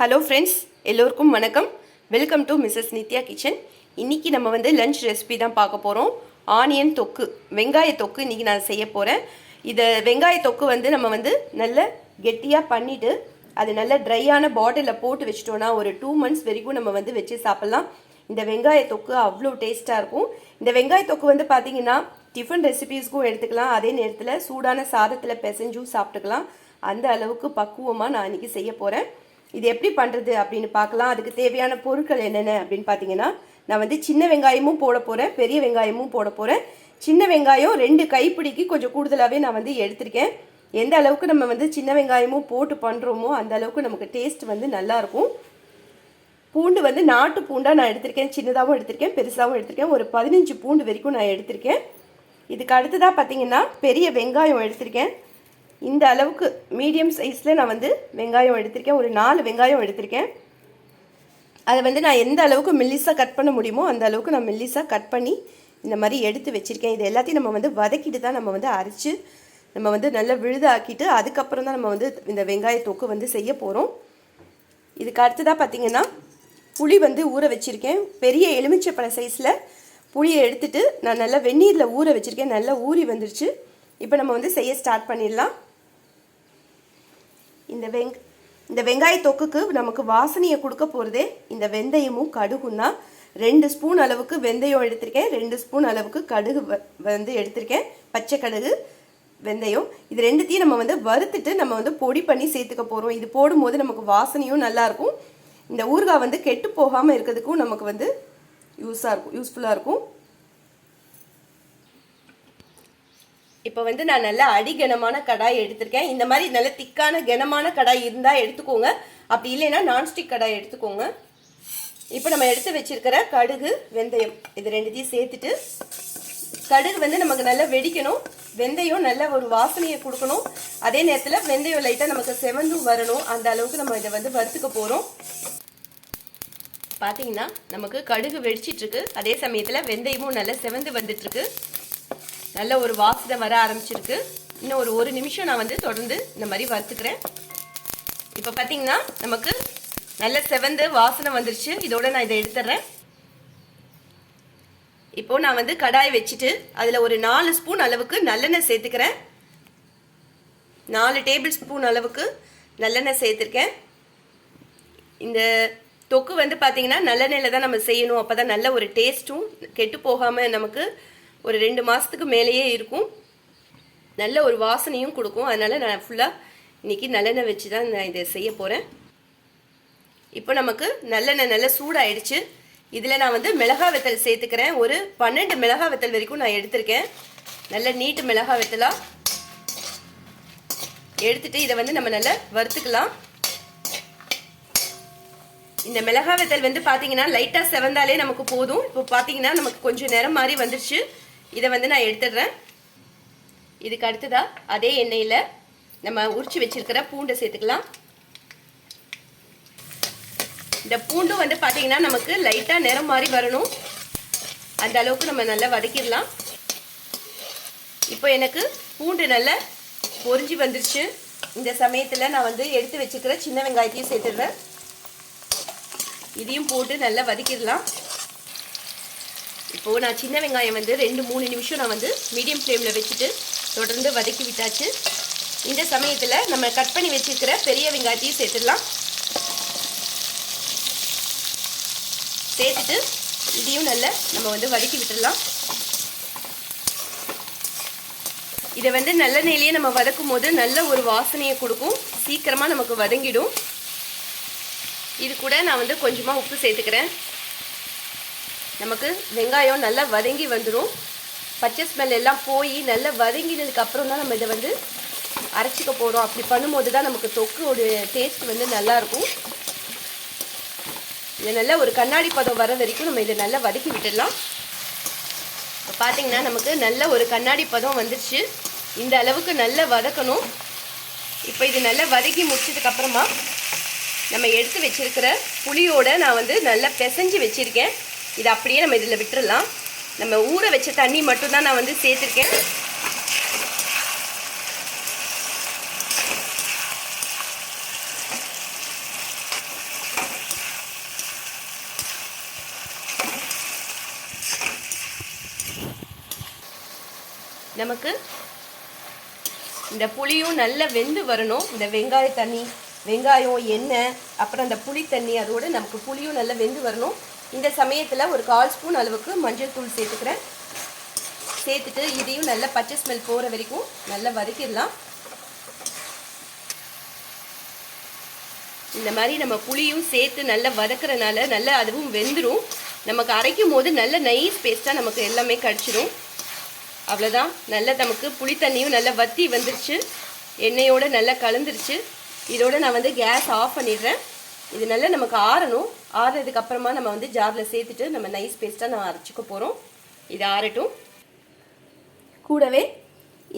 Hello friends எல்லோருக்கும் வணக்கம். Welcome to Mrs Nithya kitchen இன்னைக்கு நம்ம வந்து லஞ்ச் ரெசிபி தான் பார்க்க போகிறோம் ஆனியன் தொக்கு வெங்காய தொக்கு இன்றைக்கி நான் செய்ய போகிறேன் இதை வெங்காய தொக்கு வந்து நம்ம வந்து நல்ல கெட்டியாக பண்ணிவிட்டு அது நல்ல ட்ரையான பாட்டிலில் போட்டு வச்சிட்டோன்னா ஒரு டூ மந்த்ஸ் வரைக்கும் நம்ம வந்து வச்சு சாப்பிட்லாம். இந்த வெங்காய தொக்கு அவ்வளோ டேஸ்ட்டாக இருக்கும். இந்த வெங்காய தொக்கு வந்து பார்த்தீங்கன்னா டிஃபன் ரெசிபீஸ்க்கும் எடுத்துக்கலாம். அதே நேரத்தில் சூடான சாதத்தில் பிசைஞ்சும் சாப்பிட்டுக்கலாம். அந்த அளவுக்கு பக்குவமாக நான் இன்றைக்கி செய்ய போகிறேன் இது எப்படி பண்ணுறது அப்படின்னு பார்க்கலாம். அதுக்கு தேவையான பொருட்கள் என்னென்ன அப்படின்னு பார்த்தீங்கன்னா நான் வந்து சின்ன வெங்காயமும் போட போகிறேன் பெரிய வெங்காயமும் போட போகிறேன் சின்ன வெங்காயம் ரெண்டு கைப்பிடிக்கு கொஞ்சம் கூடுதலாகவே நான் வந்து எடுத்திருக்கேன். எந்த அளவுக்கு நம்ம வந்து சின்ன வெங்காயமும் போட்டு பண்ணுறோமோ அந்த அளவுக்கு நமக்கு டேஸ்ட் வந்து நல்லாயிருக்கும் பூண்டு வந்து நாட்டு பூண்டாக நான் எடுத்திருக்கேன் சின்னதாகவும் எடுத்திருக்கேன் பெருசாகவும் எடுத்திருக்கேன். ஒரு பதினஞ்சு பூண்டு வரைக்கும் நான் எடுத்திருக்கேன். இதுக்கு அடுத்ததாக பார்த்தீங்கன்னா பெரிய வெங்காயம் எடுத்திருக்கேன். இந்த அளவுக்கு மீடியம் சைஸில் நான் வந்து வெங்காயம் எடுத்திருக்கேன். ஒரு நாலு வெங்காயம் எடுத்திருக்கேன். அதை வந்து நான் எந்த அளவுக்கு மெல்லிஸாக கட் பண்ண முடியுமோ அந்த அளவுக்கு நான் மெல்லிஸாக கட் பண்ணி இந்த மாதிரி எடுத்து வச்சுருக்கேன். இது எல்லாத்தையும் நம்ம வந்து வதக்கிட்டு தான் நம்ம வந்து அரைச்சி நம்ம வந்து நல்லா விழுதாக்கிட்டு அதுக்கப்புறம் தான் நம்ம வந்து இந்த வெங்காய தொக்கு வந்து செய்ய போகிறோம் இதுக்கு அடுத்ததாக பார்த்தீங்கன்னா புளி வந்து ஊற வச்சுருக்கேன். பெரிய எலுமிச்சப்பழ சைஸில் புளியை எடுத்துட்டு நான் நல்லா வெந்நீரில் ஊற வச்சுருக்கேன். நல்லா ஊறி வந்துருச்சு. இப்போ நம்ம வந்து செய்ய ஸ்டார்ட் பண்ணிடலாம். இந்த வெங் இந்த வெங்காய தொக்குக்கு நமக்கு வாசனையை கொடுக்க போகிறதே இந்த வெந்தயமும் கடுகும் தான். ரெண்டு ஸ்பூன் அளவுக்கு வெந்தயம் எடுத்திருக்கேன். ரெண்டு ஸ்பூன் அளவுக்கு கடுகு வ- வந்து எடுத்திருக்கேன். பச்சை கடுகு வெந்தயம். இது ரெண்டுத்தையும் நம்ம வந்து வறுத்துட்டு நம்ம வந்து பொடி பண்ணி சேர்த்துக்க போகிறோம் இது போடும்போது நமக்கு வாசனையும் நல்லாயிருக்கும் இந்த ஊறுகாய் வந்து கெட்டு போகாமல் இருக்கிறதுக்கும் நமக்கு வந்து யூஸாக இருக்கும் யூஸ்ஃபுல்லாக இருக்கும். இப்போ வந்து நான் நல்ல அடிகனமான கடாய் எடுத்திருக்கேன். இந்த மாதிரி நல்ல திக்கான கனமான கடாய் இருந்தால் எடுத்துக்கோங்க. அப்படி இல்லைன்னா நான்ஸ்டிக் கடாய் எடுத்துக்கோங்க. இப்போ நம்ம எடுத்து வச்சிருக்கிற கடுகு வெந்தயம் இது ரெண்டுத்தையும் சேர்த்துட்டு கடுகு வந்து நமக்கு நல்லா வெடிக்கணும். வெந்தயம் நல்ல ஒரு வாசனையை கொடுக்கணும். அதே நேரத்தில் வெந்தயம் லைட்டாக நமக்கு செவந்தும் வரணும். அந்த அளவுக்கு நம்ம இதை வந்து வறுத்துக்க போகிறோம் பார்த்தீங்கன்னா நமக்கு கடுகு வெடிச்சிட்ருக்கு அதே சமயத்தில் வெந்தயமும் நல்லா செவந்து வந்துட்டுருக்கு நல்ல ஒரு வாசனை வர ஆரம்பிச்சிருக்கு. இன்னும் ஒரு ஒரு நிமிஷம் நான் வந்து தொடர்ந்து இந்த மாதிரி வறுத்துக்கிறேன். இப்போ பார்த்தீங்கன்னா நமக்கு நல்ல செவந்து வாசனை வந்துருச்சு. இதோட நான் இதை எடுத்துடுறேன் இப்போ நான் வந்து கடாய் வச்சுட்டு அதில் ஒரு நாலு ஸ்பூன் அளவுக்கு நல்லெண்ணெய் சேர்த்துக்கிறேன். நாலு டேபிள் ஸ்பூன் அளவுக்கு நல்லெண்ணெய் சேர்த்துருக்கேன். இந்த தொக்கு வந்து பார்த்தீங்கன்னா நல்லெண்ணெயில் தான் நம்ம செய்யணும். அப்போ தான் நல்ல ஒரு டேஸ்ட்டும் கெட்டு போகாமல் நமக்கு ஒரு ரெண்டு மாதத்துக்கு மேலேயே இருக்கும். நல்ல ஒரு வாசனையும் கொடுக்கும். அதனால் நான் ஃபுல்லாக இன்றைக்கி நல்லெண்ணெய் வச்சு தான் நான் இதை செய்ய போகிறேன் இப்போ நமக்கு நல்லெண்ணெய் நல்லா சூடாயிடுச்சு. இதில் நான் வந்து மிளகா வெத்தல் சேர்த்துக்கிறேன். ஒரு பன்னெண்டு மிளகா வெத்தல் வரைக்கும் நான் எடுத்திருக்கேன். நல்ல நீட்டு மிளகா வெத்தலாக எடுத்துட்டு இதை வந்து நம்ம நல்லா வறுத்துக்கலாம். இந்த மிளகா வெத்தல் வந்து பார்த்தீங்கன்னா லைட்டாக செவந்தாலே நமக்கு போதும். இப்போ பார்த்தீங்கன்னா நமக்கு கொஞ்சம் நேரம் மாதிரி வந்துருச்சு. இதை வந்து நான் எடுத்துடுறேன். இதுக்கு அடுத்ததாக அதே எண்ணெயில் நம்ம உரிச்சு வச்சிருக்கிற பூண்டை சேர்த்துக்கலாம். இந்த பூண்டும் வந்து பார்த்தீங்கன்னா நமக்கு லைட்டாக நிறம் மாதிரி வரணும். அந்த அளவுக்கு நம்ம நல்லா வதக்கிடலாம். இப்போ எனக்கு பூண்டு நல்லா பொறிஞ்சி வந்துருச்சு. இந்த சமயத்தில் நான் வந்து எடுத்து வச்சுக்கிற சின்ன வெங்காயத்தையும் சேர்த்துடுறேன். இதையும் போட்டு நல்லா வதக்கிடலாம். இப்போது நான் சின்ன வெங்காயம் வந்து ரெண்டு மூணு நிமிஷம் நான் வந்து மீடியம் ஃப்ளேமில் வச்சுட்டு தொடர்ந்து வதக்கி விட்டாச்சு. இந்த சமயத்தில் நம்ம கட் பண்ணி வச்சுருக்கிற பெரிய வெங்காயத்தையும் சேர்த்துடலாம். சேர்த்துட்டு இதையும் நல்லா நம்ம வந்து வதக்கி விட்டுடலாம். இதை வந்து நல்லெண்ணெயிலேயே நம்ம வதக்கும் போது நல்ல ஒரு வாசனையை கொடுக்கும். சீக்கிரமாக நமக்கு வதங்கிடும். இது கூட நான் வந்து கொஞ்சமாக உப்பு சேர்த்துக்கிறேன். நமக்கு வெங்காயம் நல்லா வதங்கி வந்துடும் பச்சை ஸ்மெல் எல்லாம் போய் நல்லா வதங்கினதுக்கு அப்புறம் தான் நம்ம இதை வந்து அரைச்சிக்க போகிறோம் அப்படி பண்ணும்போது தான் நமக்கு தொக்குடைய டேஸ்ட் வந்து நல்லாயிருக்கும் இது நல்லா ஒரு கண்ணாடி பதம் வர வரைக்கும் நம்ம இதை நல்லா வதக்கி விட்டுடலாம். இப்போ பார்த்தீங்கன்னா நமக்கு நல்ல ஒரு கண்ணாடி பதம் வந்துருச்சு. இந்த அளவுக்கு நல்லா வதக்கணும். இப்போ இது நல்லா வதக்கி முடிச்சதுக்கப்புறமா நம்ம எடுத்து வச்சுருக்கிற புளியோட நான் வந்து நல்லா பிசைஞ்சு வச்சுருக்கேன். இது அப்படியே நம்ம இதில் விட்டுடலாம் நம்ம ஊற வச்ச தண்ணி மட்டும்தான் நான் வந்து சேர்த்துருக்கேன். நமக்கு இந்த புளியும் நல்ல வெந்து வரணும். இந்த வெங்காய தண்ணி வெங்காயம் எண்ணெய் அப்புறம் அந்த புளி தண்ணி அதோடு நமக்கு புளியும் நல்ல வெந்து வரணும். இந்த சமயத்தில் ஒரு கால் ஸ்பூன் அளவுக்கு மஞ்சள் தூள் சேர்த்துக்கிறேன். சேர்த்துட்டு இதையும் நல்லா பச்சை ஸ்மெல் போகிற வரைக்கும் நல்லா வதக்கிடலாம். இந்த மாதிரி நம்ம புளியும் சேர்த்து நல்லா வதக்கிறனால நல்லா அதுவும் வெந்துடும் நமக்கு அரைக்கும் போது நல்ல நைஸ் பேஸ்ட்டாக நமக்கு எல்லாமே கிடச்சிடும் அவ்வளோதான் நல்லா நமக்கு புளி தண்ணியும் நல்லா வத்தி வந்துருச்சு. எண்ணெயோடு நல்லா கலந்துருச்சு. இதோடு நான் வந்து கேஸ் ஆஃப் பண்ணிடுறேன். இது நல்லா நமக்கு ஆறணும். ஆறுனதுக்கு அப்புறமா நம்ம வந்து ஜாரில் சேர்த்துட்டு நம்ம நைஸ் பேஸ்ட்டாக நம்ம அரைச்சிக்க போகிறோம் இது ஆறட்டும். கூடவே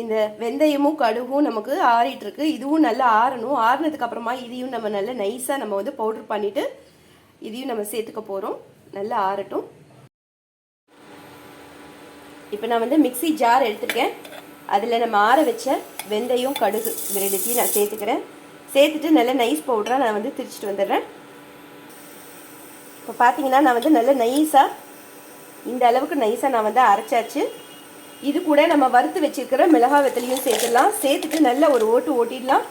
இந்த வெந்தயமும் கடுகும் நமக்கு ஆறிட்டுருக்கு இதுவும் நல்லா ஆறணும். ஆறுனதுக்கு அப்புறமா இதையும் நம்ம நல்லா நைஸாக நம்ம வந்து பவுடர் பண்ணிவிட்டு இதையும் நம்ம சேர்த்துக்க போகிறோம் நல்லா ஆறட்டும். இப்போ நான் வந்து மிக்ஸி ஜார் எடுத்துருக்கேன். அதில் நம்ம ஆற வச்ச வெந்தயம் கடுகு இது ரெண்டுத்தையும் நான் சேர்த்துக்கிறேன். சேர்த்துட்டு நல்லா நைஸ் பவுடராக நான் வந்து திரிச்சிட்டு வந்துடுறேன். இப்போ பார்த்தீங்கன்னா நான் வந்து நல்ல நைஸாக இந்த அளவுக்கு நைஸாக நான் வந்து அரைச்சாச்சு. இது கூட நம்ம வறுத்து வச்சிருக்கிற மிளகாய் வெத்தலையும் சேர்த்துடலாம். சேர்த்துட்டு நல்ல ஒரு ஓட்டு ஓட்டிடலாம்.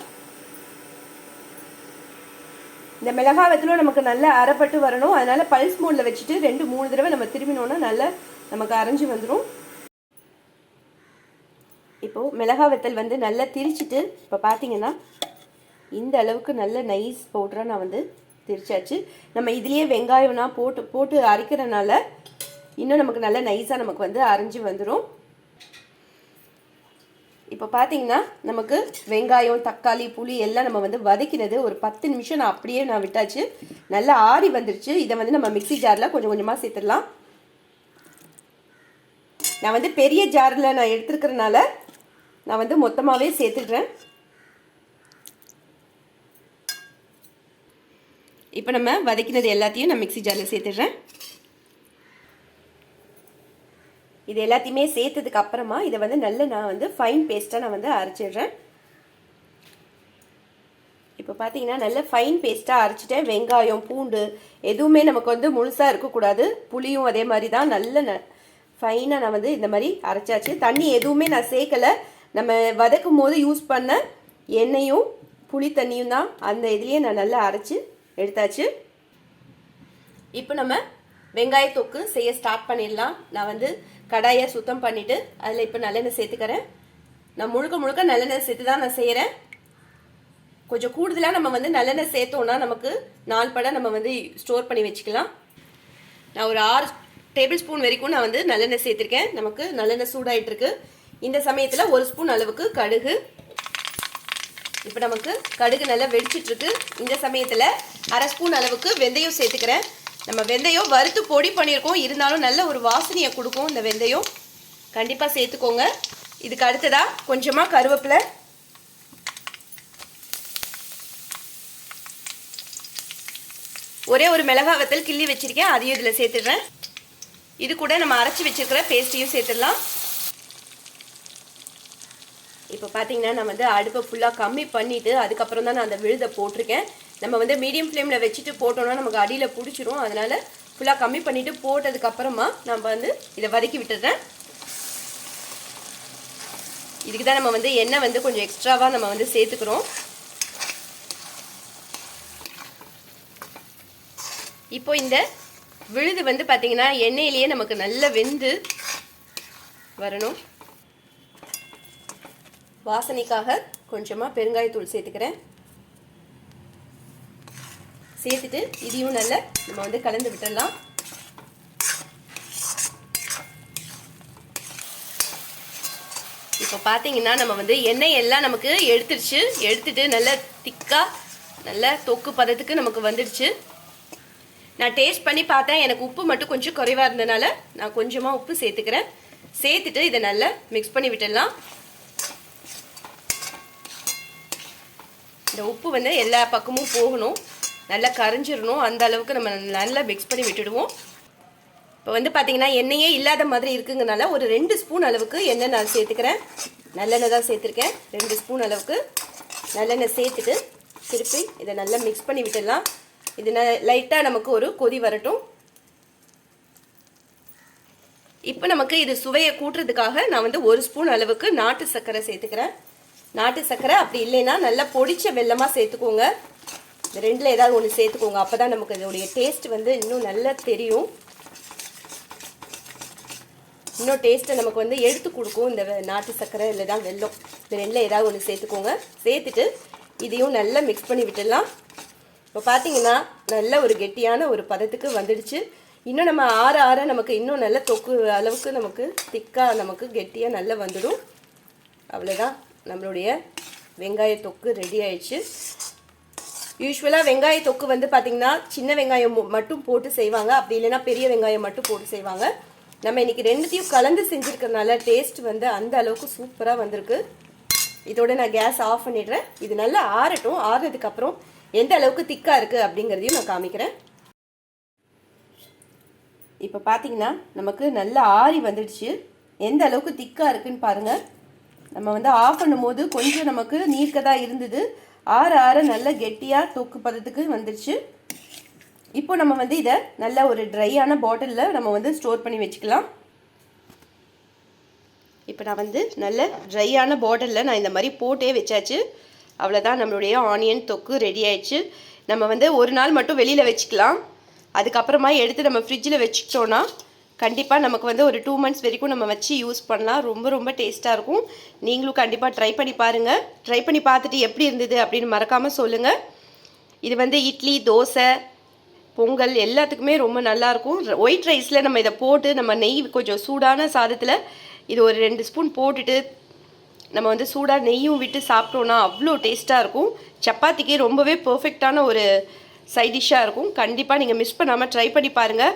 இந்த மிளகாய் வெத்தலும் நமக்கு நல்லா அரைப்பட்டு வரணும். அதனால பல்ஸ் மோடில் வச்சுட்டு ரெண்டு மூணு தடவை நம்ம திரும்பினோன்னா நல்லா நமக்கு அரைஞ்சு வந்துடும் இப்போது மிளகாய் வெத்தல் வந்து நல்லா திரிச்சிட்டு இப்போ பார்த்தீங்கன்னா இந்த அளவுக்கு நல்ல நைஸ் பவுடராக நான் வந்து திரிச்சாச்சு நம்ம இதுலேயே வெங்காயம்னா போட்டு போட்டு அரைக்கிறனால இன்னும் நமக்கு நல்ல நைஸாக நமக்கு வந்து அரைஞ்சு வந்துடும் இப்போ பார்த்தீங்கன்னா நமக்கு வெங்காயம் தக்காளி புளி எல்லாம் நம்ம வந்து வதக்கினது ஒரு பத்து நிமிஷம் நான் அப்படியே நான் விட்டாச்சு. நல்லா ஆறி வந்துருச்சு. இதை வந்து நம்ம மிக்ஸி ஜாரில் கொஞ்சம் கொஞ்சமாக சேர்த்துடலாம். நான் வந்து பெரிய ஜாரில் நான் எடுத்துருக்கிறனால நான் வந்து மொத்தமாகவே சேர்த்துடுறேன். இப்போ நம்ம வதக்கினது எல்லாத்தையும் நான் மிக்ஸி ஜாரில் சேர்த்துடுறேன். இது எல்லாத்தையுமே சேர்த்ததுக்கு அப்புறமா இதை வந்து நல்ல நான் வந்து ஃபைன் பேஸ்ட்டாக நான் வந்து அரைச்சிடுறேன். இப்போ பார்த்தீங்கன்னா நல்ல ஃபைன் பேஸ்ட்டாக அரைச்சிட்டேன் வெங்காயம் பூண்டு எதுவுமே நமக்கு வந்து முழுசாக இருக்கக்கூடாது. புளியும் அதே மாதிரி தான் நல்ல ந ஃபைனாக நான் வந்து இந்த மாதிரி அரைச்சாச்சு. தண்ணி எதுவுமே நான் சேர்க்கலை. நம்ம வதக்கும் போது யூஸ் பண்ண எண்ணெயும் புளி தண்ணியும் தான் அந்த இதுலேயே நான் நல்லா அரைச்சி எடுத்தாச்சு. இப்போ நம்ம வெங்காய தொக்கு செய்ய ஸ்டார்ட் பண்ணிடலாம். நான் வந்து கடாயை சுத்தம் பண்ணிவிட்டு அதில் இப்போ நல்லெண்ணெய் சேர்த்துக்கிறேன். நான் முழுக்க முழுக்க நல்லெண்ணெய் சேர்த்து தான் நான் செய்கிறேன் கொஞ்சம் கூடுதலாக நம்ம வந்து நல்லெண்ணெய் சேர்த்தோன்னா நமக்கு நாள் படம் நம்ம வந்து ஸ்டோர் பண்ணி வச்சுக்கலாம். நான் ஒரு ஆறு டேபிள் ஸ்பூன் வரைக்கும் நான் வந்து நல்லெண்ணெய் சேர்த்துருக்கேன். நமக்கு நல்லெண்ணெய் சூடாயிட்டு இருக்கு இந்த சமயத்தில் ஒரு ஸ்பூன் அளவுக்கு கடுகு இப்போ நமக்கு கடுகு நல்லா வெடிச்சிட்ருக்கு இந்த சமயத்தில் அரை ஸ்பூன் அளவுக்கு வெந்தயம் சேர்த்துக்கிறேன். நம்ம வெந்தயம் வறுத்து பொடி பண்ணியிருக்கோம். இருந்தாலும் நல்ல ஒரு வாசனையை கொடுக்கும் இந்த வெந்தயம். கண்டிப்பாக சேர்த்துக்கோங்க. இதுக்கு அடுத்ததாக கொஞ்சமாக கருவேப்பிலை. ஒரே ஒரு மிளகா வத்தல் கிள்ளி வச்சுருக்கேன். அதையும் இதில் சேர்த்துடுறேன். இது கூட நம்ம அரைச்சி வச்சிருக்கிற பேஸ்ட்டையும் சேர்த்துடலாம். இப்போ பார்த்தீங்கன்னா நான் வந்து அடுப்பை ஃபுல்லாக கம்மி பண்ணிவிட்டு அதுக்கப்புறம் தான் நான் அந்த விழுதை போட்டிருக்கேன். நம்ம வந்து மீடியம் ஃப்ளேமில் வச்சுட்டு போட்டோம்னா நமக்கு அடியில் பிடிச்சிரும். அதனால் ஃபுல்லாக கம்மி பண்ணிவிட்டு போட்டதுக்கப்புறமா நம்ம வந்து இதை வதக்கி விட்டுடுறேன். இதுக்கு தான் நம்ம வந்து எண்ணெய் வந்து கொஞ்சம் எக்ஸ்ட்ராவாக நம்ம வந்து சேர்த்துக்கிறோம். இப்போ இந்த விழுது வந்து பார்த்திங்கன்னா எண்ணெயிலேயே நமக்கு நல்ல வெந்து வரணும். வாசனைக்காக கொஞ்சமாக பெருங்காயத்தூள் சேர்த்துக்கிறேன். சேர்த்துட்டு இதையும் நல்லா நம்ம வந்து கலந்து விட்டுடலாம். இப்போ பார்த்தீங்கன்னா நம்ம வந்து எண்ணெய் எல்லாம் நமக்கு எடுத்துருச்சு. எடுத்துட்டு நல்லா திக்காக நல்ல தொக்கு பதத்துக்கு நமக்கு வந்துடுச்சு. நான் டேஸ்ட் பண்ணி பார்த்தேன். எனக்கு உப்பு மட்டும் கொஞ்சம் குறைவாக இருந்தனால நான் கொஞ்சமாக உப்பு சேர்த்துக்கிறேன். சேர்த்துட்டு இதை நல்லா மிக்ஸ் பண்ணி விட்டுடலாம். இந்த உப்பு வந்து எல்லா பக்கமும் போகணும். நல்லா கரைஞ்சிடணும். அந்த அளவுக்கு நம்ம நல்லா மிக்ஸ் பண்ணி விட்டுடுவோம். இப்போ வந்து பார்த்தீங்கன்னா எண்ணெயே இல்லாத மாதிரி இருக்குங்கனால ஒரு ரெண்டு ஸ்பூன் அளவுக்கு எண்ணெய் நான் சேர்த்துக்கிறேன். நல்லெண்ணெய் தான் சேர்த்துருக்கேன். ரெண்டு ஸ்பூன் அளவுக்கு நல்லெண்ணெய் சேர்த்துட்டு திருப்பி இதை நல்லா மிக்ஸ் பண்ணி விட்டுடலாம். இது ந லைட்டாக நமக்கு ஒரு கொதி வரட்டும். இப்போ நமக்கு இது சுவையை கூட்டுறதுக்காக நான் வந்து ஒரு ஸ்பூன் அளவுக்கு நாட்டு சர்க்கரை சேர்த்துக்கிறேன். நாட்டு சர்க்கரை அப்படி இல்லைன்னா நல்லா பொடிச்ச வெல்லமாக சேர்த்துக்கோங்க. இந்த ரெண்டில் ஏதாவது ஒன்று சேர்த்துக்கோங்க. அப்போ தான் நமக்கு இதோடைய டேஸ்ட் வந்து இன்னும் நல்லா தெரியும். இன்னும் டேஸ்ட்டை நமக்கு வந்து எடுத்து கொடுக்கும் இந்த நாட்டு சர்க்கரை இல்லை தான் வெல்லம். இந்த ரெண்டில் ஏதாவது ஒன்று சேர்த்துக்கோங்க. சேர்த்துட்டு இதையும் நல்லா மிக்ஸ் பண்ணி விட்டுடலாம். இப்போ பார்த்தீங்கன்னா நல்ல ஒரு கெட்டியான ஒரு பதத்துக்கு வந்துடுச்சு. இன்னும் நம்ம ஆற ஆற நமக்கு இன்னும் நல்ல தொக்கு அளவுக்கு நமக்கு திக்காக நமக்கு கெட்டியாக நல்லா வந்துடும். அவ்வளோதான் நம்மளுடைய வெங்காய தொக்கு ரெடி ஆயிடுச்சு. யூஸ்வலாக வெங்காய தொக்கு வந்து பார்த்திங்கன்னா சின்ன வெங்காயம் மட்டும் போட்டு செய்வாங்க. அப்படி இல்லைன்னா பெரிய வெங்காயம் மட்டும் போட்டு செய்வாங்க. நம்ம இன்னைக்கு ரெண்டுத்தையும் கலந்து செஞ்சுருக்கறனால டேஸ்ட் வந்து அந்த அளவுக்கு சூப்பராக வந்திருக்கு. இதோட நான் கேஸ் ஆஃப் பண்ணிடுறேன். இது நல்லா ஆறட்டும். ஆறுனதுக்கப்புறம் எந்த அளவுக்கு திக்காக இருக்குது அப்படிங்கிறதையும் நான் காமிக்கிறேன். இப்போ பார்த்தீங்கன்னா நமக்கு நல்லா ஆறி வந்துடுச்சு. எந்த அளவுக்கு திக்காக இருக்குதுன்னு பாருங்கள் நம்ம வந்து ஆஃப் பண்ணும்போது கொஞ்சம் நமக்கு நீர்க்கதாக இருந்தது. ஆற ஆற நல்ல கெட்டியாக தொக்கு பதத்துக்கு வந்துடுச்சு இப்போ நம்ம வந்து இதை நல்ல ஒரு ட்ரையான பாட்டிலில் நம்ம வந்து ஸ்டோர் பண்ணி வச்சுக்கலாம். இப்போ நான் வந்து நல்ல ட்ரையான பாட்டிலில் நான் இந்த மாதிரி போட்டே வச்சாச்சு. அவ்வளோதான் நம்மளுடைய ஆனியன் தொக்கு ரெடி ஆயிடுச்சு. நம்ம வந்து ஒரு நாள் மட்டும் வெளியில் வச்சுக்கலாம். அதுக்கப்புறமா எடுத்து நம்ம ஃப்ரிட்ஜில் வச்சுக்கிட்டோன்னா கண்டிப்பாக நமக்கு வந்து ஒரு டூ மந்த்ஸ் வரைக்கும் நம்ம வச்சு யூஸ் பண்ணலாம். ரொம்ப ரொம்ப டேஸ்ட்டாக இருக்கும். நீங்களும் கண்டிப்பாக ட்ரை பண்ணி பாருங்கள் ட்ரை பண்ணி பார்த்துட்டு எப்படி இருந்தது அப்படின்னு மறக்காமல் சொல்லுங்கள் இது வந்து இட்லி தோசை பொங்கல் எல்லாத்துக்குமே ரொம்ப நல்லாயிருக்கும் ஒயிட் ரைஸில் நம்ம இதை போட்டு நம்ம நெய் கொஞ்சம் சூடான சாதத்தில் இது ஒரு ரெண்டு ஸ்பூன் போட்டுட்டு நம்ம வந்து சூடாக நெய்யும் விட்டு சாப்பிட்டோன்னா அவ்வளோ டேஸ்ட்டாக இருக்கும். சப்பாத்திக்கு ரொம்பவே பர்ஃபெக்டான ஒரு சைடிஷ்ஷாக இருக்கும். கண்டிப்பாக நீங்கள் மிஸ் பண்ணாமல் ட்ரை பண்ணி பாருங்கள்